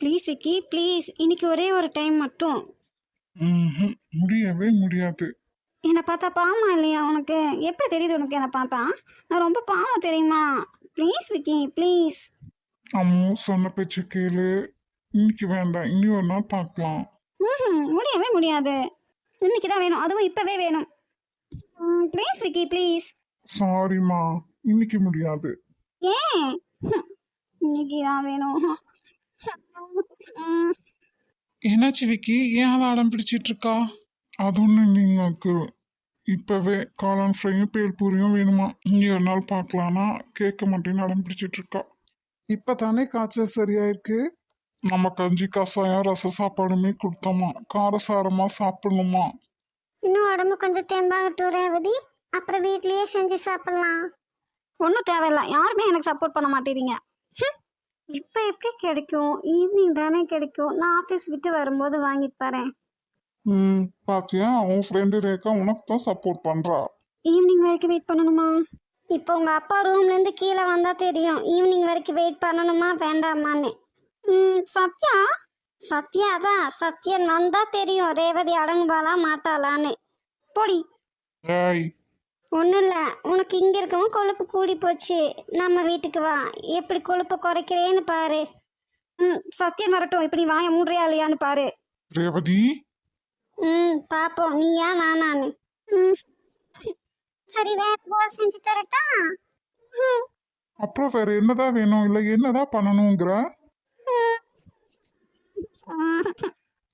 Please Vicky. Please இன்னைக்கு ஒரே ஒரு டைம் மட்டும். ம்ஹும். முடியவே முடியாது. என்னை பார்த்தா பாவமா இல்லையா உனக்கு? எப்படி தெரியுது உனக்கு என்னை பார்த்தா? நான் ரொம்ப பாவம் தெரியுமா? ப்ளீஸ் விக்கி. ப்ளீஸ் அம்மு சொன்ன பேச்சு கேளு. இன்னைக்கு வேண்டாம். இனி ஒரு நாள் பார்க்கலாம். ம் முடியவே முடியாது. இன்னைக்கு தான் வேணும். அதுவும் இப்போவே வேணும். ப்ளீஸ் விக்கி. ப்ளீஸ் சாரிம்மா இன்னைக்கு முடியாது. ஏன்? ஹம், இன்னைக்கு தான் வேணும். என்னாச்சு விக்கி? ஏன் அவ அடம் பிடிச்சிட்டு இருக்கா அது ஒன்றும் இல்லைங்க இப்பவே காளான் ஃப்ரையும் பேல் பூரியும் வேணுமா? இனி ஒரு நாள் பார்க்கலான்னா கேட்க மாட்டேன்னு அடம் பிடிச்சிட்டு இருக்கா இப்பதானே காய்ச்சல் சரியாயிருக்கு? நம்ம கஞ்சி கசாயம் ரச சாப்பாடுமே கொடுத்தோமா? காரசாரமா சாப்பிடணுமா? இன்னும் உடம்பு கொஞ்சம் தெம்பாகட்டும் ரேவதி. அப்புறம் வீட்லயே செஞ்சு சாப்பிடலாம். ஒன்றும் தேவையில்ல. யாருமே எனக்கு சப்போர்ட் பண்ண மாட்டேறீங்க. இப்போ எப்படி கிடைக்கும்? ஈவினிங் தானே கிடைக்கும். நான் ஆஃபீஸ் விட்டு வரும்போது வாங்கிட்டு வரேன். ம் பாத்தியா? உன் ஃப்ரெண்டு ரேகா உனக்கு தான் சப்போர்ட் பண்றா. ஈவினிங் வரைக்கும் வெயிட் பண்ணணுமா? இப்போ உங்க அப்பா ரூம்ல இருந்து கீழே வந்தா தெரியும். ஈவினிங் வரைக்கும் வெயிட் பண்ணணுமா? வேண்டாமான்னு. ம் சத்யா? சத்யா தான். சத்யன் வந்தா தெரியும். ரேவதி அடங்குபாளா மாட்டாளான்னு. போடி. ஏய் ஒன்றும் இல்லை. உனக்கு இங்கே இருக்கவும் கொழுப்பு கூடி போச்சு. நம்ம வீட்டுக்கு வா. எப்படி கொழுப்பை குறைக்கிறேன்னு பாரு. ம் சத்யன் வரட்டும். இப்படி வாய மூடுறியா இல்லையான்னு பாரு. ரேவதி? ம் பார்ப்போம் நீயா நானான்னு. ம். சரி வேற ஏதாவது செஞ்சு தரட்டா? ம் அப்புறம் வேற என்னதான் வேணும்? இல்ல என்னதான் பண்ணணுங்கிற?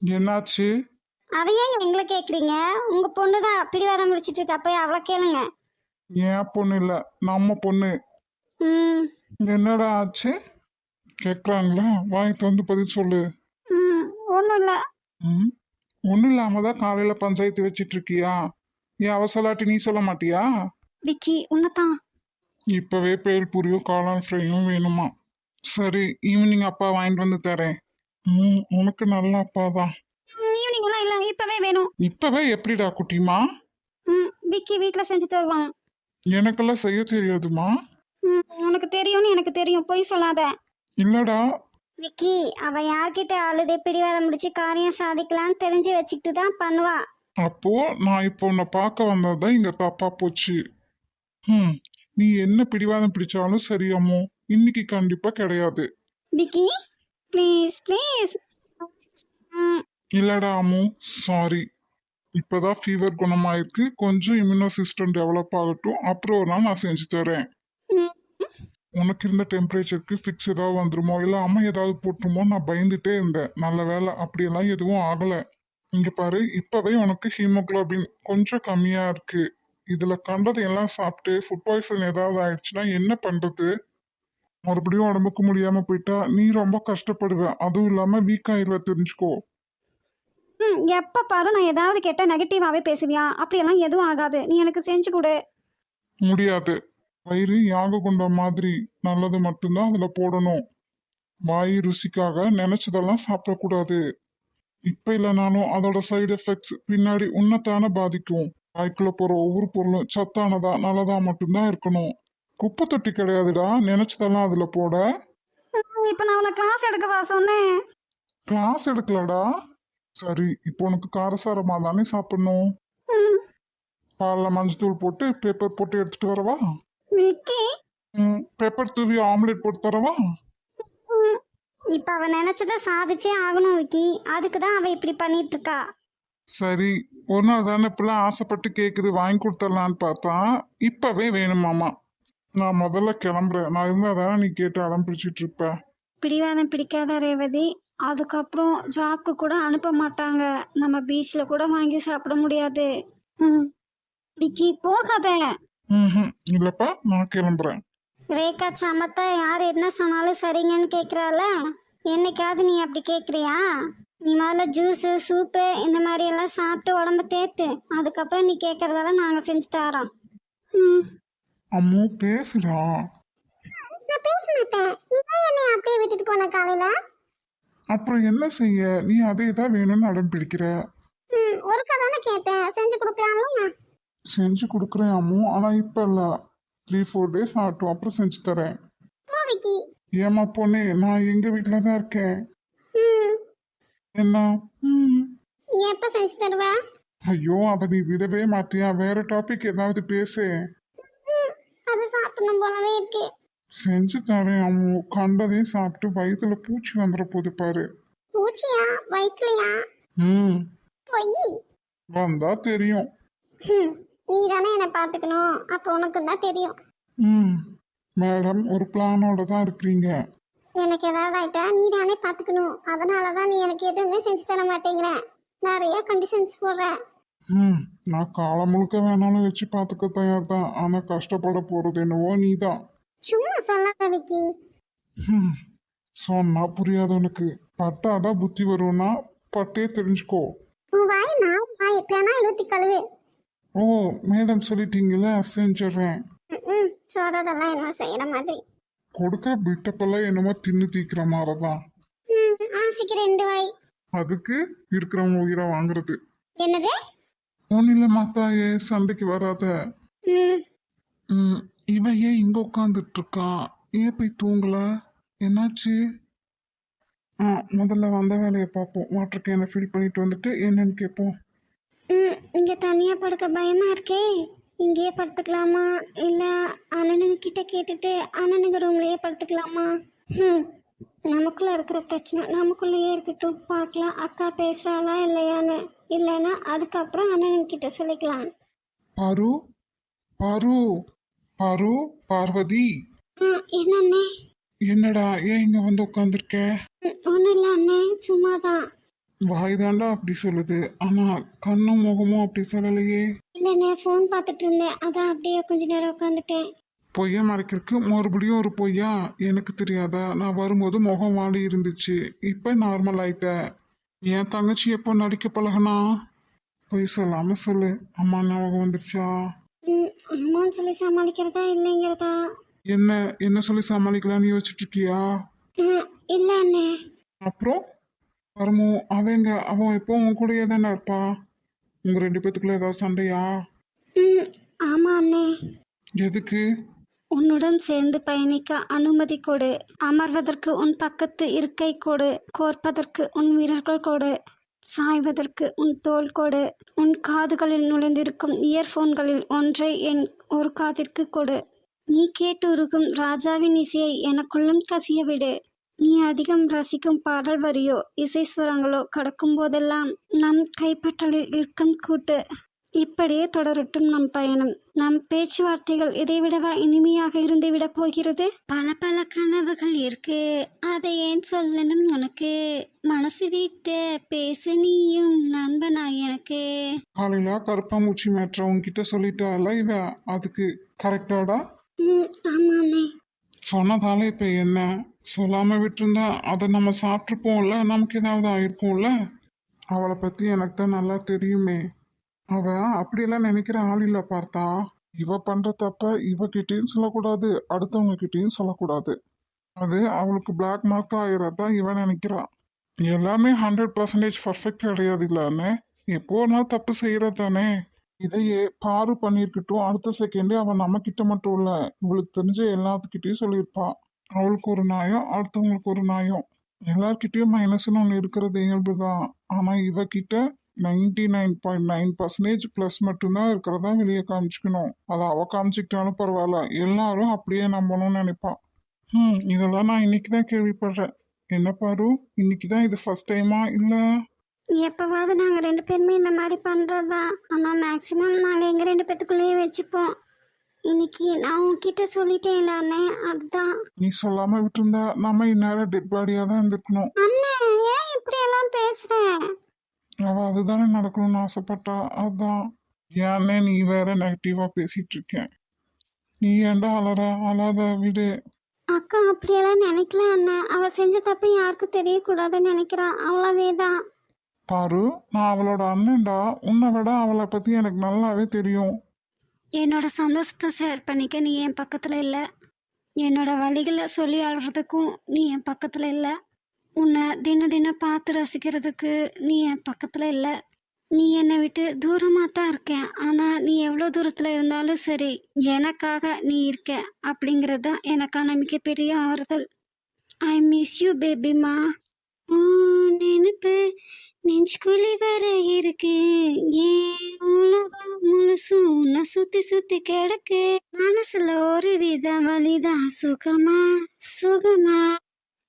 என்னாச்சு? அதை ஏங்க எங்களை கேட்குறீங்க உங்கள் பொண்ணு தான் பிடிவாதம் முடிச்சிட்டு இருக்கா போய் அவளை கேளுங்க. என் பொண்ணு இல்ல. நம்ம பொண்ணு. ம். என்னடா ஆச்சு? கேக்குறாங்களா வாங்கிட்டு வந்து பதில் சொல்லு. ம். ஒன்றும் இல்லை. ம். ஒன்றும் இல்லாம தான் காலையில பஞ்சாயத்து வச்சிட்டு இருக்கியா ஏன் அவசலாட்டி நீ சொல்ல மாட்டியா? விக்கி உன்னதான் இப்பவே பேல் பூரியும் காளான் ஃப்ரையும் வேணுமா? சரி ஈவினிங் அப்பா வாங்கிட்டு வந்து தரேன். ம் உனக்கு நல்ல அப்பா தான் இப்போவே வேணும். இப்பவே எப்படிடா குட்டிமா? ம் விக்கி வீட்டில் செஞ்சு தருவான் எனக்கெல்லாம் செய்ய தெரியாதுமா? ம் உனக்கு தெரியும்னு எனக்கு தெரியும். பொய் சொல்லாத. இல்லடா. விக்கி அவ யார்கிட்ட அழுது பிடிவாதம் முடிச்சு காரியம் சாதிக்கலாம்னு தெரிஞ்சு வச்சுக்கிட்டு தான் பண்ணுவா. அப்போ நான் இப்போ உன்னை பார்க்க வந்ததுதான் இங்க தப்பா போச்சு. ம் நீ என்ன பிடிவாதம் பிடிச்சாலும் சரியாமோ இன்னைக்கு கண்டிப்பா கிடையாது. விக்கி ப்ளீஸ் ப்ளீஸ் இல்லடா அம்மு சாரி இப்போதான் ஃபீவர் குணமாயிருக்கு. கொஞ்சம் இம்யூனோ சிஸ்டம் டெவலப் ஆகட்டும். அப்புறம் ஒரு நாள் நான் செஞ்சு தரேன். உனக்கு இருந்த டெம்பரேச்சருக்கு சிக்ஸ் ஏதாவது வந்துருமோ? இல்லை அம்மா ஏதாவது போட்டுருமோ? நான் பயந்துட்டே இருந்தேன். நல்ல வேலை அப்படியெல்லாம் எதுவும் ஆகலை. இங்கே பாரு இப்போவே உனக்கு ஹீமோகுளோபின் கொஞ்சம் கம்மியாக இருக்கு. இதில் கண்டதை எல்லாம் சாப்பிட்டு ஃபுட் பாய்சன் ஏதாவது ஆயிடுச்சுன்னா என்ன பண்ணுறது மறுபடியும் உடம்புக்கு முடியாமல் போயிட்டா நீ ரொம்ப கஷ்டப்படுவ. அதுவும் இல்லாமல் வீக் ஆயிருவ தெரிஞ்சுக்கோ. ம் எப்போ பாரு நான் ஏதாவது கேட்டால் நெகட்டிவாகவே பேசுவியா? அப்படியெல்லாம் எதுவும் ஆகாது. நீ எனக்கு செஞ்சு கொடு. முடியாது. வயிறு யாக குண்ட மாதிரி நல்லது மட்டும்தான் அதுல போடணும். வாய் ருசிக்காக நினைச்சதெல்லாம் சாப்பிடக்கூடாது. இப்ப இல்லைனாலும் அதோட சைடு எஃபெக்ட்ஸ் பின்னாடி உன்னத்தான பாதிக்கும். வாய்க்குள்ள போற ஒவ்வொரு பொருளும் சத்தானதா நல்லதா மட்டும்தான் இருக்கணும். குப்பை தொட்டி கிடையாதுடா. நினைச்சதெல்லாம் அதுல போட. இப்போ நான் உன்னை கிளாஸ் எடுக்கவா சொன்னேன்? கிளாஸ் எடுக்கலடா. சரி இப்போ உனக்கு காரசாரமா தானே சாப்பிடணும்? பாலில் மஞ்சத்தூள் போட்டு பேப்பர் போட்டு எடுத்துட்டு வரவா? ம் பேப்பர் தூவி ஆம்லெட் போட்டு தரவா? இப்போ அவ நினைச்சதை சாதிச்சே ஆகணும் விக்கி. அதுக்கு தான் அவ இப்படி பண்ணிட்டு இருக்கா. சரி ஒரு நாள் தானே இப்பெல்லாம் ஆசைப்பட்டு கேட்குது வாங்கி கொடுத்துடலான்னு பார்த்தா இப்பவே வேணுமாமா நான் முதல்ல கிளம்புறேன். நான் இருந்தால் தானே நீ கேட்டு அடம் பிடிச்சிட்டு இருப்ப. பிடிவாதம் பிடிக்காத ரேவதி. அதுக்கப்புறம் ஜாப்க்கு கூட அனுப்ப மாட்டாங்க. நம்ம பீச்சில் கூட வாங்கி சாப்பிட முடியாது. ம் விக்கி போகாத. ம் இல்லைப்பா நான் கிளம்புறேன். ரேகா சமத்தா யார் என்ன சொன்னாலும் சரிங்கன்னு கேட்குறால என்னைக்காவது நீ அப்படி கேட்குறியா நீ முதல்ல ஜூஸு சூப்பு இந்த மாதிரி எல்லாம் சாப்பிட்டு உடம்ப தேத்து அதுக்கப்புறம் நீ கேட்குறதெல்லாம் நாங்கள் செஞ்சு தரோம். ம் அம்மு பேசுடா. நான் பேச மாட்டேன். நீ என்னை அப்படியே விட்டுட்டு போன காலையில்? அப்புறம் என்ன செய்ய? நீ அதே தான் வேணும்னு அடம் பிடிக்கிற. ஒருக்கா தானே கேட்டேன். செஞ்சு கொடுக்கலாம்ல. செஞ்சு கொடுக்குறேன் அம்மு. ஆனால் இப்போ இல்லை. த்ரீ ஃபோர் டேஸ் ஆகட்டும். அப்புறம் செஞ்சு தரேன். ஏமா பொண்ணே நான் எங்கள் வீட்டில் தான் இருக்கேன். என்ன? எப்போ செஞ்சு தருவ? ஐயோ அதை நீ விடவே மாட்டியா? வேற டாபிக் ஏதாவது பேசு. அது சாப்பிடணும் போலவே இருக்கு. செஞ்சு தரேன் அவன் கண்டதையும் சாப்பிட்டு வயித்துல பூச்சி வந்துட போகுது பாரு. பூச்சியா? வயிற்றுலையா ம். பொய். வந்தா தெரியும். நீ தானே என்னை பார்த்துக்கணும். அப்போ உனக்கு தான் தெரியும். ம். மேடம் ஒரு பிளானோட தான் இருக்கிறீங்க. எனக்கு ஏதாவது ஆயிட்டா நீ தானே பார்த்துக்கணும். அதனால தான் நீ எனக்கு எதுவுமே செஞ்சு தர மாட்டேங்கிற. நிறைய கண்டிஷன்ஸ் போடுற ம். நான் காலம் முழுக்க வேணாலும் வச்சு பார்த்துக்க தயார் தான் ஆனால் கஷ்டப்பட போகிறது என்னவோ நீ தான் சும்மா சொல்லாத விக்கி. சொன்னா புரியாது உனக்கு. பட்டாதான் புத்தி வரும்னா பட்டே தெரிஞ்சுக்கோ. உன் வாய் நாய் வாய் எப்பயானா எழுத்தி கழுவு. ஓ மேடம் சொல்லிட்டீங்களே செஞ்சிடுறேன் சொல்றதெல்லாம் என்ன செய்யற மாதிரி. கொடுக்குற பில்டப்பெல்லாம் என்னமோ தின்னு தீக்கிற மாதிரி தான் ஆசைக்கு ரெண்டு வாய். அதுக்கு இருக்கிறவங்க உயிரை வாங்குறது. என்னது? ஒன்றும் இல்லை மாத்தாயே சண்டைக்கு வராத. ம். இவன் ஏன் இங்கே உட்காந்துட்டு இருக்கான் ஏன் போய் தூங்கல? என்னாச்சு? ஆ முதல்ல வந்த வேலையை பார்ப்போம் வாட்டர் கேனை ஃபில் பண்ணிட்டு வந்துட்டு என்னன்னு கேட்போம் ம் இங்கே தனியாக படுக்க பயமா இருக்கே. இங்கேயே படுத்துக்கலாமா? இல்லை அண்ணனுங்க கிட்ட கேட்டுட்டு அண்ணனுங்க ரூம்லேயே படுத்துக்கலாமா? ம் நமக்குள்ளே இருக்கிற பிரச்சனை நமக்குள்ளேயே இருக்கட்டும். பார்க்கலாம் அக்கா பேசுகிறாளா இல்லையான்னு. இல்லைன்னா அதுக்கப்புறம் அண்ணனுங்க கிட்ட சொல்லிக்கலாம். பாரு பாரு. பாரு பார்வதி. என்னண்ணே? என்னடா ஏன் இங்கே வந்து உட்காந்துருக்க ஒன்றும் இல்லை அண்ணே சும்மா தான் வாய் தாண்டா அப்படி சொல்லுது. ஆனால் கண்ணும் முகமும் அப்படி சொல்லலையே. இல்லைண்ணே ஃபோன் பார்த்துட்டு இருந்தேன். அதான் அப்படியே கொஞ்ச நேரம் உட்காந்துட்டேன் பொய்யை மறைக்கிறதுக்கு மறுபடியும் ஒரு பொய்யா? எனக்கு தெரியாதா? நான் வரும்போது முகம் வாடி இருந்துச்சு. இப்போ நார்மல் ஆயிட்ட என் தங்கச்சி எப்போ நடிக்க பழகுனா? பொய் சொல்லாம சொல்லு. அம்மா ஞாபகம் வந்துருச்சா? அம்மான்னு சொல்லி சமாளிக்கிறதா இல்லைங்கிறதா? என்ன என்ன சொல்லி சமாளிக்கலாம்னு யோசிச்சுட்டு இருக்கியா இல்லை அண்ணே. அப்புறம்? வருமோ அவங்க அவன் எப்போ உன் கூடயே தானே இருப்பா? உங்க ரெண்டு பேத்துக்குள்ள ஏதாவது சண்டையா? ம் ஆமாம் அண்ணே. எதுக்கு? உன்னுடன் சேர்ந்து பயணிக்க அனுமதி கொடு. அமர்வதற்கு உன் பக்கத்து இருக்கை கொடு. கோர்ப்பதற்கு உன் வீரர்கள் கொடு. சாய்வதற்கு உன் தோல் கொடு. உன் காதுகளில் நுழைந்திருக்கும் இயர்ஃபோன்களில் ஒன்றை என் ஒரு காதிற்கு கொடு. நீ கேட்டு உருகும் ராஜாவின் இசையை எனக்குள்ளும் கசிய விடு. நீ அதிகம் ரசிக்கும் பாடல் வரியோ இசை சுரங்களோ கடக்கும் போதெல்லாம் நம் கைப்பற்றலில் இறுக்கம் கூட்டு. இப்படியே தொடரட்டும் நம் பயணம். நம் பேச்சுவார்த்தைகள் இதைவிடவா இனிமையாக இருந்து விட போகிறது? பல பல கனவுகள் இருக்கு. அதை ஏன் சொல்லணும் உனக்கு? மனசு விட்டு பேசு நீயும் நண்பனா எனக்கு. காலையில கருப்பாம்பூச்சி மேட்ரை உன்கிட்ட சொல்லிட்டால இவ? அதுக்கு கரெக்டாடா? ஆமாண்ணே. சொன்னதால இப்ப என்ன? சொல்லாம விட்டுருந்தா அதை நம்ம சாப்பிட்ருப்போம்ல நமக்கு ஏதாவது ஆயிருக்கும்ல? அவளை பத்தி எனக்கு தான் நல்லா தெரியுமே. அவ அப்படியெல்லாம் நினைக்கிற ஆள் இல்லை பார்த்தா. இவ பண்ற தப்ப இவகிட்டயும் சொல்லக்கூடாது அடுத்தவங்க கிட்டயும் சொல்லக்கூடாது. அது அவளுக்கு பிளாக் மார்க் ஆயிரதான் இவன் நினைக்கிறான் எல்லாமே ஹண்ட்ரட் பர்சன்டேஜ் பர்ஃபெக்ட் கிடையாது இல்லன்னு எப்போ ஒரு நாள் தப்பு செய்கிறது தானே இதையே பாரு பண்ணியிருக்கட்டும் அடுத்த செகண்டே அவன் நம்ம கிட்ட மட்டும் இல்ல. இவளுக்கு தெரிஞ்ச எல்லாத்துக்கிட்டையும் சொல்லியிருப்பான் அவளுக்கு ஒரு நாயம் அடுத்தவங்களுக்கு ஒரு நாயம். எல்லார்கிட்டயும் மைனஸ்னு ஒன்று இருக்கிறது இயல்பு தான் ஆனால் இவகிட்ட ninety nine point nine percentage plus மட்டும்தான் இருக்கிறதா வெளியே காமிச்சிக்கணும். அதை அவ காமிச்சிக்கிட்டாலும் பரவாயில்ல. எல்லாரும் அப்படியே நம்பணும்னு நினைப்பா. ம் இதெல்லாம் நான் இன்னைக்கு தான் கேள்விப்படுறேன். என்ன பாரு இன்னைக்கு தான் இது ஃபர்ஸ்ட் டைமா இல்லை? எப்போவாவது நாங்கள் ரெண்டு பேருமே இந்த மாதிரி பண்ணுறது தான் ஆனால் மேக்ஸிமம் நாங்கள் எங்கள் ரெண்டு பேத்துக்குள்ளேயே வச்சுப்போம். இன்னைக்கு நான் உன்கிட்ட சொல்லிட்டேன்ல அண்ணே அதுதான். நீ சொல்லாம விட்டுருந்தா நம்ம இந்நேரம் டெட் பாடியா தான் இருந்திருக்கணும். அண்ணே ஏன் இப்படியெல்லாம் பேசுகிறேன் அவ அதுதானே நடக்கணும்னு ஆசைப்பட்டா. அதான். ஏன்னே நீ வேற நெகட்டிவா பேசிட்டு இருக்க நீ ஏன்டா அலற? அழாத விடு. அக்கா அப்படியெல்லாம் நினைக்கல அண்ணன் அவள் செஞ்ச தப்பு யாருக்கும் தெரியக்கூடாதுன்னு நினைக்கிறா. அவ்வளவே தான். பாரு நான் அவளோட அண்ணன்டா. உன்னை விட அவளை பத்தி எனக்கு நல்லாவே தெரியும். என்னோட சந்தோஷத்தை ஷேர் பண்ணிக்க நீ என் பக்கத்தில் இல்லை. என்னோட வழிகளை சொல்லி அழுறதுக்கும் நீ என் பக்கத்தில் இல்லை. உன்னை தின தினம் பார்த்து ரசிக்கிறதுக்கு நீ என் பக்கத்தில் இல்லை. நீ என்னை விட்டு தூரமாக தான் இருக்கேன். ஆனால் நீ எவ்வளோ தூரத்தில் இருந்தாலும் சரி எனக்காக நீ இருக்க அப்படிங்கிறது தான் எனக்கான மிகப்பெரிய ஆறுதல். ஐ மிஸ் யூ பேபிமா ஓ நினைப்பு நெஞ்சுக்குழி வேற இருக்கு. ஏன் உலகம் முழுசும் உன்னை சுத்தி சுத்தி கிடக்கு? மனசுல ஒரு வித வழிதான் சுகமா? சுகமா?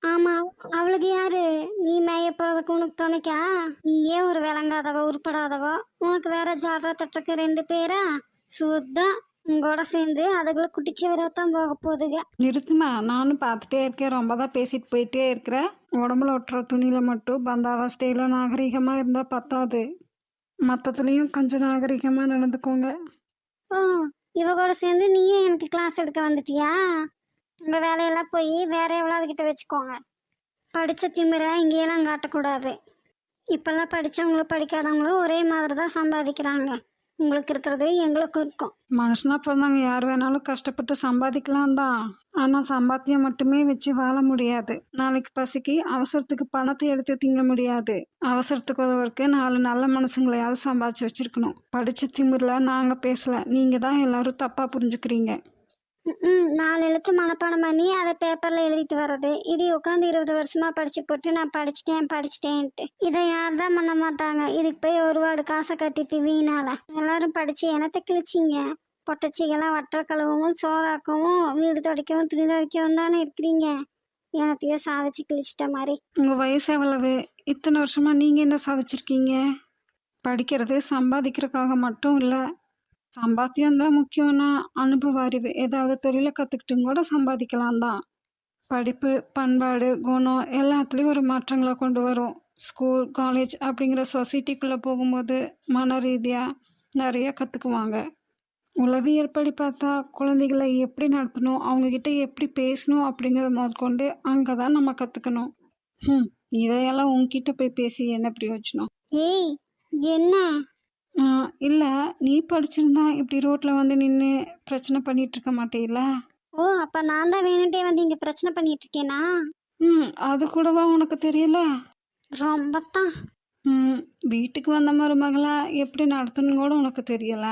ஆமா அவளுக்கு யாரு? நீ மேய போறதுக்கு உனக்கு துணைக்கா? நீயே ஒரு விளங்காதவ உருப்படாதவ. உனக்கு வேற ஜாடுற தட்டுக்கு ரெண்டு பேரா? சுத்தம் உங்களோட சேர்ந்து அதுக்குள்ள குட்டிச்சவராத்தான் போக போகுதுங்க நிறுத்துமா நானும் பார்த்துட்டே இருக்கேன். ரொம்ப தான் பேசிட்டு போயிட்டே இருக்கிறேன் உடம்புல ஒட்டுற துணியில் மட்டும் பந்தாவஸ்தையில் நாகரிகமாக இருந்தால் பத்தாது. மற்றத்துலேயும் கொஞ்சம் நாகரிகமாக நடந்துக்கோங்க. ஓ இவ கூட சேர்ந்து நீயும் எனக்கு கிளாஸ் எடுக்க வந்துட்டியா? உங்க வேலையெல்லாம் போய் வேற எவ்வளவு கிட்ட வச்சுக்கோங்க. படித்த திமிர இங்கேயெல்லாம் காட்டக்கூடாது. இப்பெல்லாம் படித்தவங்களும் படிக்காதவங்களும் ஒரே மாதிரி தான் சம்பாதிக்கிறாங்க. உங்களுக்கு இருக்கிறது எங்களுக்கும் இருக்கும். மனுஷனா பிறந்தாங்க யார் வேணாலும் கஷ்டப்பட்டு சம்பாதிக்கலாம் தான். ஆனால் சம்பாத்தியம் மட்டுமே வச்சு வாழ முடியாது. நாளைக்கு பசிக்கு அவசரத்துக்கு பணத்தை எடுத்து திங்க முடியாது. அவசரத்துக்கு உதவருக்கு நாலு நல்ல மனசுங்களையாவது சம்பாதிச்சு வச்சிருக்கணும். படிச்ச திமிரில் நாங்கள் பேசலை. நீங்கள் தான் எல்லாரும் தப்பாக புரிஞ்சுக்கிறீங்க. ம் நாலு எழுத்து மனப்பாடம் பண்ணி அதை பேப்பரில் எழுதிட்டு வர்றது. இது உட்காந்து இருபது வருஷமா படிச்சு போட்டு நான் படிச்சிட்டேன் படிச்சிட்டேன்ட்டு. இதை யார் தான் பண்ண மாட்டாங்க? இதுக்கு போய் ஒரு வார்டு காசை கட்டிட்டு வீணால. எல்லாரும் படிச்சு எனத்தை கிழிச்சிங்க. பொட்டச்சிக்கெல்லாம் வட்டர கழுவவும் சோறாக்கவும் வீடு துடைக்கவும் துணி துடைக்கவும் தானே இருக்கிறீங்க. எனத்தையோ சாதிச்சு கிழிச்சிட்ட மாதிரி. உங்கள் வயசு எவ்வளவு? இத்தனை வருஷமாக நீங்கள் என்ன சாதிச்சிருக்கீங்க? படிக்கிறது சம்பாதிக்கிறதுக்காக மட்டும் இல்லை சம்பாத்தியம் தான் முக்கியம்னா அனுபவ அறிவு. ஏதாவது தொழிலை கற்றுக்கிட்டும் கூட சம்பாதிக்கலாம் தான் படிப்பு பண்பாடு குணம் எல்லாத்துலேயும் ஒரு மாற்றங்களை கொண்டு வரும். ஸ்கூல் காலேஜ் அப்படிங்கிற சொசைட்டிக்குள்ளே போகும்போது மன ரீதியாக நிறைய கற்றுக்குவாங்க உளவியல் படி பார்த்தா குழந்தைகளை எப்படி நடத்தணும் அவங்கக்கிட்ட எப்படி பேசணும் அப்படிங்கிறத முதற்கொண்டு அங்கே தான் நம்ம கற்றுக்கணும் ம் இதையெல்லாம் உங்ககிட்ட போய் பேசி என்ன பிரயோஜனம்? ஏய் என்ன? இல்லை நீ படிச்சிருந்தா இப்படி ரோட்டில் வந்து நின்று பிரச்சனை பண்ணிட்டு இருக்க மாட்டேல ஓ அப்ப நான் தான் வேணுட்டே வந்து இங்க பிரச்சனை பண்ணிட்டு இருக்கேனா? ம் அது கூடவா உனக்கு தெரியல? ரொம்ப தான் ம் வீட்டுக்கு வந்த மருமகளா எப்படி நடத்தணும் கூட உனக்கு தெரியல.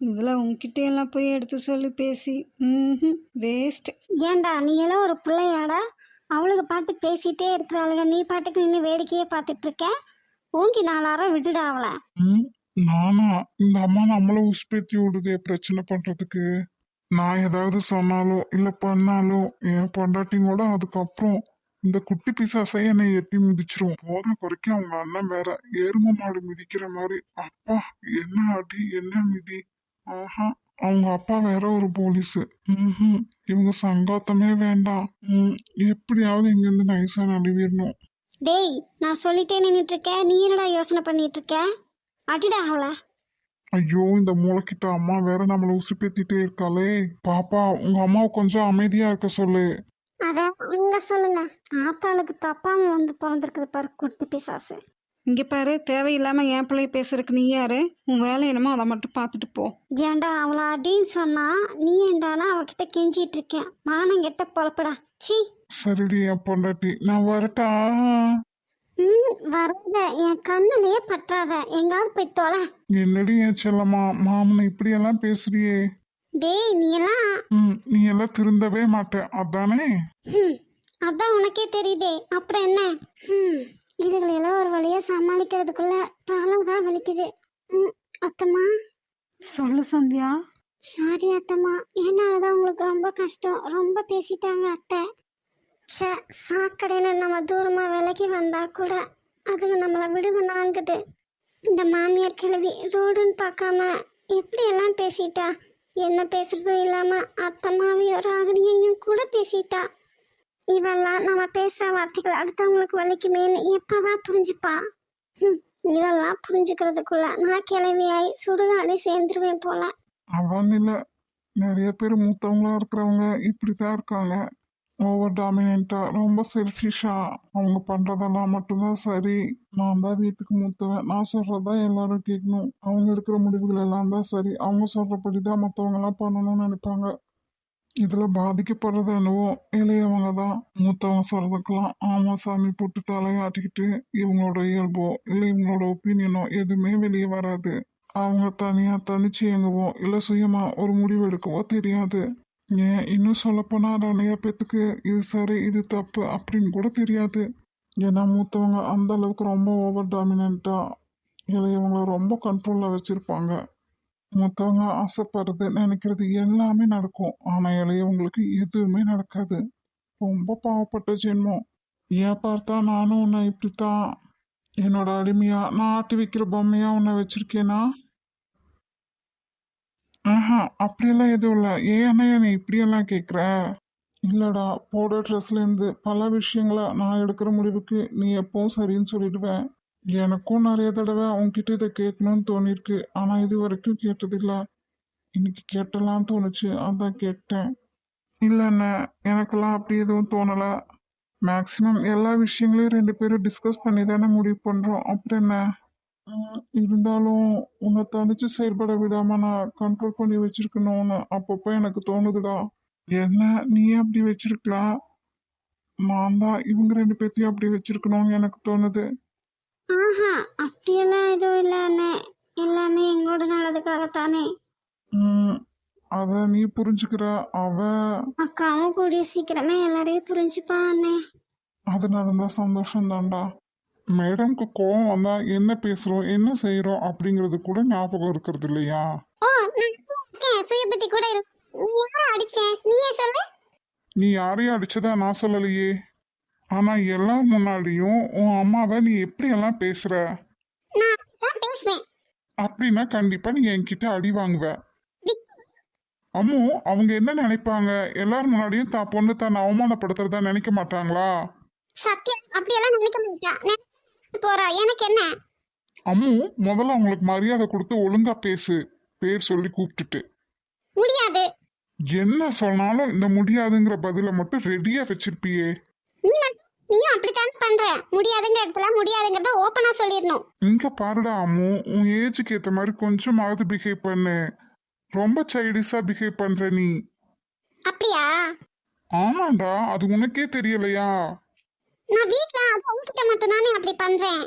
இதில் உன்கிட்ட எல்லாம் போய் எடுத்து சொல்லி பேசி ம் வேஸ்ட் ஏன்டா நீ எல்லாம் ஒரு பிள்ளையாடா? அவளுக்கு பாட்டு பேசிட்டே இருக்கிறாளுங்க. நீ பாட்டுக்கு நின்று வேடிக்கையே பார்த்துட்டு இருக்க? ஓங்கி நாலாயிரம் விடுடா அவளை. ம் நானா இந்த அம்மா நம்மள உஸ்பேத்தி விடுதே பிரச்சனை பண்றதுக்கு. நான் ஏதாவது சொன்னாலோ இல்ல பண்ணாலோ என் பொண்டாட்டியோட அதுக்கப்புறம் இந்த குட்டி பிசாசை என்னை எட்டி மிதிச்சிரும். போற குறைக்கும் அவங்க அண்ணன் வேற எரும மாடு மிதிக்கிற மாதிரி அப்பா என்ன அடி என்ன மிதி? ஆஹா அவங்க அப்பா வேற ஒரு போலீஸ். ம் இவங்க சங்காத்தமே வேண்டாம். ம் எப்படியாவது இங்கேருந்து நைஸா நழுவிடணும் டேய் நான் சொல்லிட்டே நின்றுட்டு இருக்கேன் நீ என்னடா யோசனை பண்ணிட்டு இருக்க? அடிடா அவளை. ஐயோ இந்த மூளைக்கிட்ட அம்மா வேற நம்மள உசுப்பேத்திட்டே இருக்காளே. பாப்பா உங்க அம்மாவை கொஞ்சம் அமைதியா இருக்க சொல்லு. அத அங்க சொல்லுங்க. ஆத்தாளுக்கு தப்பாம வந்து பிறந்திருக்குது பாரு குட்டி பிசாசு. இங்கே பாரு தேவையில்லாமல் என் பிள்ளை பேசுறதுக்கு நீ யாரு? உன் வேலை என்னமோ அதை மட்டும் பார்த்துட்டு போ. ஏன்டா அவளை அடின்னு சொன்னா நீ ஏண்டானா அவகிட்ட கெஞ்சிட்டு இருக்கேன். மானம் கெட்ட பொழப்படா. சீ சரிடி என் பொண்டாட்டி. நான் வரட்டா? ம் வராத. என் கண்ணுலயே பற்றாத. எங்காவது போய் தொலை. என்னடி என் செல்லம்மா? மாமனை இப்படியெல்லாம் பேசுறியே. டேய் நீ எல்லாம் ம் நீ எல்லாம் திருந்தவே மாட்ட அதானே? ஹம், அதான் உனக்கே தெரியுதே. அப்புறம் என்ன? ஹம், இதுகளெல்லாம் ஒரு வழியா சமாளிக்கிறதுக்குள்ள தலை தான் வலிக்குது. ம், அத்தம்மா? சொல்லு சந்தியா. சாரி அத்தம்மா. என்னால தான் உங்களுக்கு ரொம்ப கஷ்டம். ரொம்ப பேசிட்டாங்க அத்தை. ச்சே சாக்கடைன்னு நம்ம தூரமாக விலகி வந்தால் கூட அதுங்க நம்மளை விடுவனாங்குது இந்த மாமியார் கிழவி ரோடுன்னு பார்க்காம எப்படியெல்லாம் பேசிட்டா? என்ன பேசுறதும் இல்லாமல் அத்தம்மாவையும் ராகினியையும் கூட பேசிட்டா? இவெல்லாம் நம்ம பேசுகிற வார்த்தைகள் அடுத்தவங்களுக்கு வலிக்குமேன்னு எப்போ தான் புரிஞ்சுப்பா இதெல்லாம் புரிஞ்சுக்கிறதுக்குள்ள நான் கிளவியாய் சுடுகாடு சேர்ந்துருவேன் போல. அவன் இல்லை நிறைய பேர் மூத்தவங்களா இருக்கிறவங்க இப்படித்தான் இருக்காங்க. ஓவர் டாமினண்டா ரொம்ப செல்ஃபிஷாக அவங்க பண்ணுறதெல்லாம் மட்டும்தான் சரி. நான் தான் வீட்டுக்கு மூத்துவேன். நான் சொல்றதான் எல்லாரும் கேட்கணும். அவங்க எடுக்கிற முடிவுகள் எல்லாம் தான் சரி. அவங்க சொல்கிறபடி தான் மற்றவங்க பண்ணணும்னு நினைப்பாங்க. இதில் பாதிக்கப்படுறது என்னவோ இளையவங்க தான். மூத்தவங்க சொல்கிறதுக்கெல்லாம் ஆமா சாமி போட்டு தலையாட்டிக்கிட்டு இவங்களோட இயல்போ இல்லை இவங்களோட ஒப்பீனியனோ எதுவுமே வெளியே வராது. அவங்க தனியாக தனிச்சு இயங்குவோ இல்லை சுயமாக ஒரு முடிவு எடுக்கவோ தெரியாது. ஏன் இன்னும் சொல்லப்போனால் நிறைய பேத்துக்கு இது சரி இது தப்பு அப்படின்னு கூட தெரியாது. ஏன்னா மூத்தவங்க அந்த அளவுக்கு ரொம்ப ஓவர் டாமினண்ட்டாக இளையவங்களை ரொம்ப கண்ட்ரோலில் வச்சுருப்பாங்க. மூத்தவங்க ஆசைப்படுறது நினைக்கிறது எல்லாமே நடக்கும். ஆனால் இளையவங்களுக்கு எதுவுமே நடக்காது. ரொம்ப பாவப்பட்ட ஜென்மம். ஏன் பார்த்தா நானும் உன்னை இப்படித்தான். என்னோட அடிமையாக நான் ஆட்டி வைக்கிற பொம்மையாக உன்னை வச்சுருக்கேன்னா ஆஹா அப்படியெல்லாம் எதுவும் இல்லை. ஏன் அண்ணா நீ இப்படியெல்லாம் கேட்குற இல்லைடா போட ட்ரெஸ்லேருந்து பல விஷயங்களை நான் எடுக்கிற முடிவுக்கு நீ எப்பவும் சரின்னு சொல்லிடுவேன் எனக்கும் நிறைய தடவை உன்கிட்ட இதை கேட்கணும்னு தோணிருக்கு. ஆனால் இது வரைக்கும் கேட்டதில்லை. இன்னைக்கு கேட்டலாம் தோணுச்சு. அதான் கேட்டேன். இல்லைண்ணே எனக்கெல்லாம் அப்படி எதுவும் தோணலை. மேக்ஸிமம் எல்லா விஷயங்களையும் ரெண்டு பேரும் டிஸ்கஸ் பண்ணி தானே முடிவு பண்ணுறோம் அப்புறம் என்ன? இருந்தாலும் உன்னை தனிச்சு செயல்பட விடாம நான் கண்ட்ரோல் பண்ணி வச்சிருக்கணும்னு அப்பப்போ எனக்கு தோணுதுடா. என்ன? நீ அப்படி வச்சிருக்கலாம் நான் தான் இவங்க ரெண்டு பேர்த்தையும் அப்படி வச்சிருக்கணும்னு எனக்கு தோணுது. ஆஹா அப்படியெல்லாம் எதுவும் இல்லை அண்ணே எல்லாமே எங்களோட நல்லதுக்காகத்தானே. உம், அத நீ புரிஞ்சுக்கிற. அவ அக்காவும் கூடிய சீக்கிரமே எல்லாரையும் புரிஞ்சுப்பா அண்ணே அது நடந்தா சந்தோஷம் தான்டா மேடம்க்கு கோவம் வந்தா என்ன பேசுறோம் என்ன செய்யறோம் அப்படிங்கிறது கூட ஞாபகம் இருக்கிறது இல்லையா? ஓ நான் இருக்கேன். சுய புத்தி கூட யாரை அடிச்சேன் நீயே சொல்லு. நீ யாரையும் அடிச்சதா நான் சொல்லலையே. ஆனா எல்லார் முன்னாடியும் உன் அம்மாவை நீ பேசுற? நான் அப்படிதான் பேசுவேன். அப்படின்னா கண்டிப்பா நீ என்கிட்ட அடி வாங்குவ. அம்மு அவங்க என்ன நினைப்பாங்க? எல்லார் முன்னாடியும் தான் பொண்ணு தன்னை அவமானப்படுத்துறதா நினைக்க மாட்டாங்களா? சத்தியம் அப்படியெல்லாம் நினைக்க மாட்டா. போறா எனக்கு என்ன? அம்மு முதல்ல அவங்களுக்கு மரியாதை கொடுத்து ஒழுங்கா பேசு பேர் சொல்லி கூப்பிட்டுட்டு. முடியாது. என்ன சொன்னாலும் இந்த முடியாதுங்கிற பதில மட்டும் ரெடியா வச்சிருப்பியே. நீயும் அப்படித்தான் பண்ற. முடியாதுங்கிற இடத்துல முடியாதுங்கிறத ஓப்பனா சொல்லிடணும். இங்க பாருடா அம்மு உன் ஏஜுக்கு ஏத்த மாதிரி கொஞ்சமாவது பிஹேவ் பண்ணு. ரொம்ப சைல்டிஷா பிஹேவ் பண்ற நீ. அப்படியா? ஆமாண்டா அது உனக்கே தெரியலையா? நான் வீட்ல உன்கிட்ட மட்டும் தானே அப்படி பண்றேன்.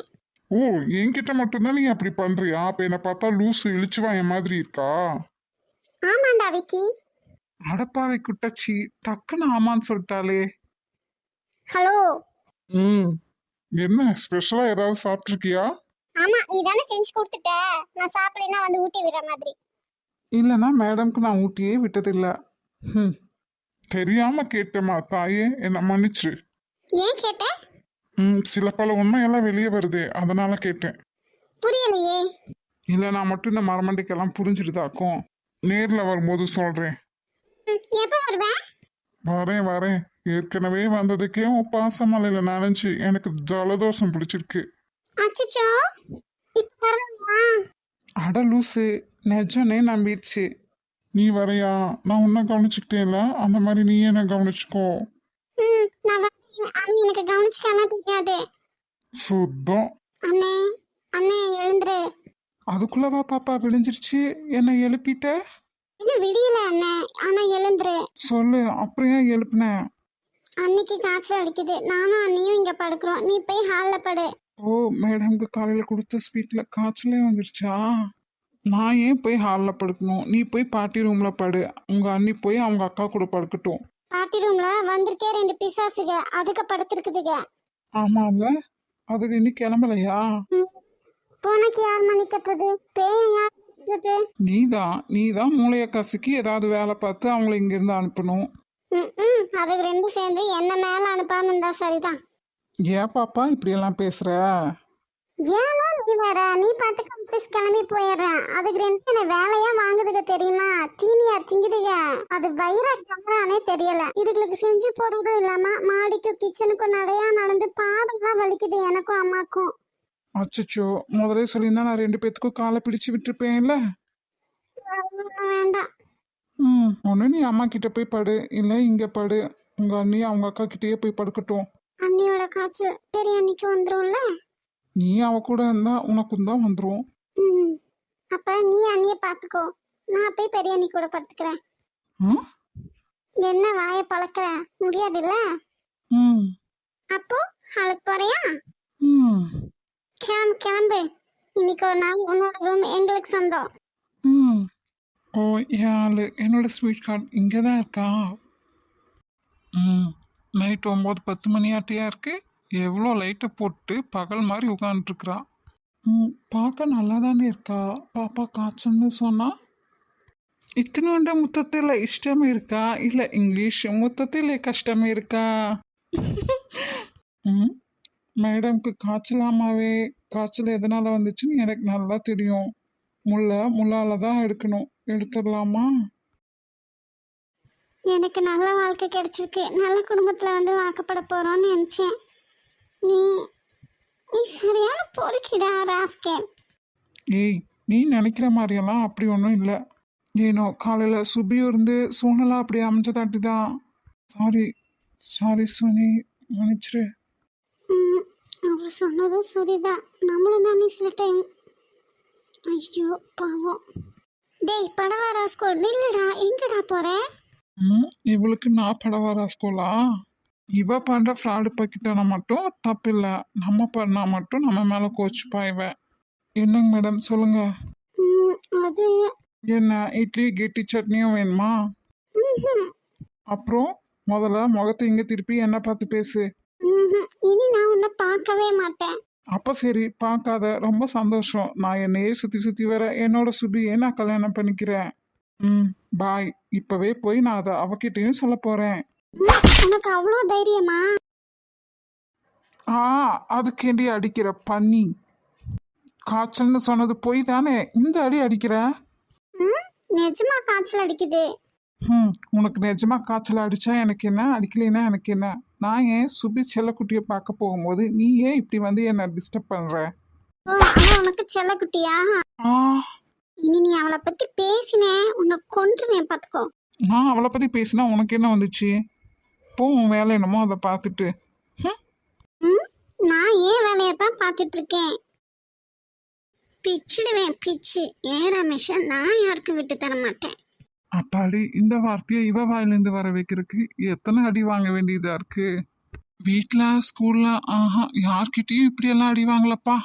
ஓ என்கிட்ட மட்டும்தான் நீ அப்படி பண்றியா? அப்ப என்ன பார்த்தா லூசு இழிச்சுவா என் மாதிரி இருக்கா? ஆமாண்டா விக்கி. அடப்பாவை குட்டச்சி டக்குன்னு ஆமான்னு சொல்லிட்டாலே ஹலோ. ம் என்ன ஸ்பெஷலா ஏதாவது சாப்பிட்ருக்கியா ஆமா நீ தானே செஞ்சு கொடுத்துட்ட. நான் சாப்பிடலைன்னா வந்து ஊட்டி விடுற மாதிரி. இல்லைன்னா மேடம்க்கு நான் ஊட்டியே விட்டதில்ல. ம் தெரியாம கேட்டேம்மா தாயே என்ன மன்னிச்சிரு. ஏன் கேட்ட? ம் சில பல உண்மையெல்லாம் வெளியே வருதே அதனால கேட்டேன். புரியலையே. இல்லை நான் மட்டும் இந்த மரமண்டிக்கெல்லாம் புரிஞ்சுட்டுதாக்கும் நேரில் வரும்போது சொல்கிறேன் ம், எப்ப வருவேன் வரேன் வரேன். ஏற்கனவே வந்ததுக்கே உன் பாசமலையில் நனைஞ்சு எனக்கு ஜலதோஷம் பிடிச்சிருக்கு. அச்சச்சோ இப்ப பரவாயில்லையா? அட லூசு நிஜனே நம்பிடுச்சு. நீ வரையா? நான் உன்னை கவனிச்சுக்கிட்டேன்ல அந்த மாதிரி நீ என்ன கவனிச்சுக்கோ? ம் நான் ஆனா எனக்கு கவனிச்சுக்காம தெரியாது. சுத்தம். அண்ணே அண்ணே எழுந்துரு. அதுக்குள்ளவா பாப்பா விழிஞ்சிருச்சு என்னை எழுப்பிட்ட? இன்னும் விடியல அண்ணே? ஆனா எழுந்துரு. சொல்லு அப்புறம் ஏன் எழுப்புன? அன்னைக்கு காய்ச்சல் அடிக்குது. நானும் அண்ணியும் இங்க படுக்கிறோம். நீ போய் ஹால்ல படு. ஓ மேடம்க்கு காலையில் கொடுத்த ஸ்வீட்டில் காய்ச்சலே வந்துருச்சா? நான் ஏன் போய் ஹாலில் படுக்கணும்? நீ போய் பாட்டி ரூமில் படு. உங்கள் அண்ணி போய் அவங்க அக்கா கூட படுக்கட்டும். பாட்டி ரூம்ல வந்திருக்கே ரெண்டு பிசாசுக. அதுக்கு படுத்துருக்குதுங்க ஆமாம்ல அதுக்கு இன்னும் கிளம்பலையா? உனக்கு யார் மணி கட்டுறது? பேய யார் கட்டுறது? நீ தான் நீ தான் மூளையை கசக்கி ஏதாவது வேலை பார்த்து அவங்கள இங்கேருந்து அனுப்பணும். ம் ம். அதுக்கு ரெண்டும் சேர்ந்து என்ன மேல அனுப்பாம இருந்தா சரிதான். ஏன் பாப்பா இப்படியெல்லாம் பேசுகிற ஏன்னா நீ வேற நீ பாட்டுக்கு ஆஃபீஸ் கிளம்பி போயிடுறேன் அதுக்கு ரெண்டு என்ன வேலையா வாங்குதுக தெரியுமா? தீனியா திங்குதுக அது வயிற கமரானே தெரியல. இதுகளுக்கு செஞ்சு போறதும் இல்லாம மாடிக்கும் கிச்சனுக்கும் நடையா நடந்து பாதெல்லாம் வலிக்குது எனக்கும் அம்மாக்கும். அச்சச்சோ முதலே சொல்லியிருந்தா நான் ரெண்டு பேத்துக்கும் காலை பிடிச்சு விட்டுருப்பேன்ல? வேண்டாம் ம் ஒன்று நீ அம்மா கிட்ட போய் படு இல்லை இங்கே படு. உங்கள் அண்ணி அவங்க அக்கா கிட்டேயே போய் படுக்கட்டும். அண்ணியோட காய்ச்சல் பெரிய அன்னைக்கு வந்துரும்ல? நீ அவ கூட இருந்தா உனக்கும் தான் வந்துடும் அப்ப நீ அண்ணிய பாத்துக்கோ. நான் போய் பெரிய அண்ணி கூட படுத்துக்கிறேன். என்ன வாயை பழக்கிற? முடியாதுல்ல? ம். அப்போ ஹாலுக்கு போறியா? ம். கிளம்பு கிளம்பு. இன்னைக்கு ஒரு நாள் உன்னோட ரூம் எங்களுக்கு சொந்தம். ம். ஓ ஆளு. என்னோட ஸ்வீட் கார்டு இங்கே தான் இருக்கா? ம். நைட் ஒம்பது பத்து மணி ஆட்டியா இருக்கு? எவ்வளோ லைட்டை போட்டு பகல் மாதிரி உட்காந்துட்டுருக்குறா ம் பார்க்க நல்லா தானே இருக்கா? பாப்பா காய்ச்சல்னு சொன்னால் இத்தினோண்ட முத்தத்தில்? இஷ்டம் இருக்கா? இல்லை இங்கிலீஷ் முத்தத்தில் கஷ்டம் இருக்கா? ம் மேடம்க்கு காய்ச்சலாமாவே? காய்ச்சல் எதனால் வந்துச்சுன்னு எனக்கு நல்லா தெரியும். முல்லை முள்ளால் தான் எடுக்கணும். எடுத்துடலாமா? எனக்கு நல்ல வாழ்க்கை கிடைச்சிருக்கு. நல்ல குடும்பத்தில் வந்து வாக்கப்பட போகிறோன்னு நினச்சேன். நீ நீ சரியான பொறுக்கிடா ராஸ்கேல். ஏய் நீ நினைக்கிற மாதிரியெல்லாம் அப்படி ஒன்றும் இல்லை. ஏனோ காலையில் சுபியும் இருந்து சூழ்நிலை அப்படி அமைஞ்சதாட்டி தான். சாரி சாரி சுனி மன்னிச்சிரு. அவர் சொன்னதும் சரிதான். நம்மளும் தானே சில டைம் ஐயோ பாவம். டேய் படவா ராஸ்கோ நில்லுடா எங்கடா போற? ம் இவளுக்கு நான் படவாரா ஸ்கூலா இவ பண்ணுற ஃப்ராடு பக்கித்தனம் மட்டும் தப்பில்லை. நம்ம பண்ணா மட்டும் நம்ம மேலே கோச்சுப்பா இவ. என்னங்க மேடம் சொல்லுங்க. அது என்ன? இட்லி கெட்டி சட்னியும் வேணுமா? அப்புறம் முதல்ல முகத்தை இங்கே திருப்பி என்ன பார்த்து பேசு. இனி நான் உன்னை பார்க்கவே மாட்டேன். அப்போ சரி பார்க்காத. ரொம்ப சந்தோஷம். நான் என்னையே சுற்றி சுற்றி வர என்னோட சுபியை நான் கல்யாணம் பண்ணிக்கிறேன். ம் பாய் இப்போவே போய் நான் அதை அவகிட்டையும் சொல்ல போகிறேன் உனக்கு அவ்வளோ தைரியமா? ஆ அதுக்கேண்டி அடிக்கிற பன்னி? காய்ச்சல்னு சொன்னது போய் தானே? இந்த அடி அடிக்கிற? ம், நிஜமா காய்ச்சல் அடிக்குது. ம் உனக்கு நிஜமா காய்ச்சல் அடிச்சா எனக்கு என்ன? அடிக்கலைன்னா எனக்கு என்ன? நான் ஏன் சுபி செல்லக்குட்டியை பார்க்க போகும்போது நீ ஏன் இப்படி வந்து என்னை டிஸ்டர்ப் ஓ அவன் உனக்கு செல்லக்குட்டியா? ஆ. இனி நீ அவளை பத்தி பேசினே உன்னை கொன்றுவேன் பார்த்துக்கோ நான் அவளை பற்றி பேசினா உனக்கு என்ன வந்துச்சு? போ உன் வேலை என்னமோ அதை பார்த்துட்டு. நான் ஏன் வேலையை தான் பார்த்துட்டு இருக்கேன் பிச்சிடுவேன் பிச்சு. ஏன் ரமேஷா? நான் யாருக்கும் விட்டு தர மாட்டேன். அப்பாடி இந்த வார்த்தையை இவ வாயிலேருந்து வர வைக்கிறதுக்கு எத்தனை அடி வாங்க வேண்டியதா இருக்கு? வீட்டில் ஸ்கூலில் ஆஹா யார்கிட்டயும் இப்படியெல்லாம் அடி வாங்கலப்பா.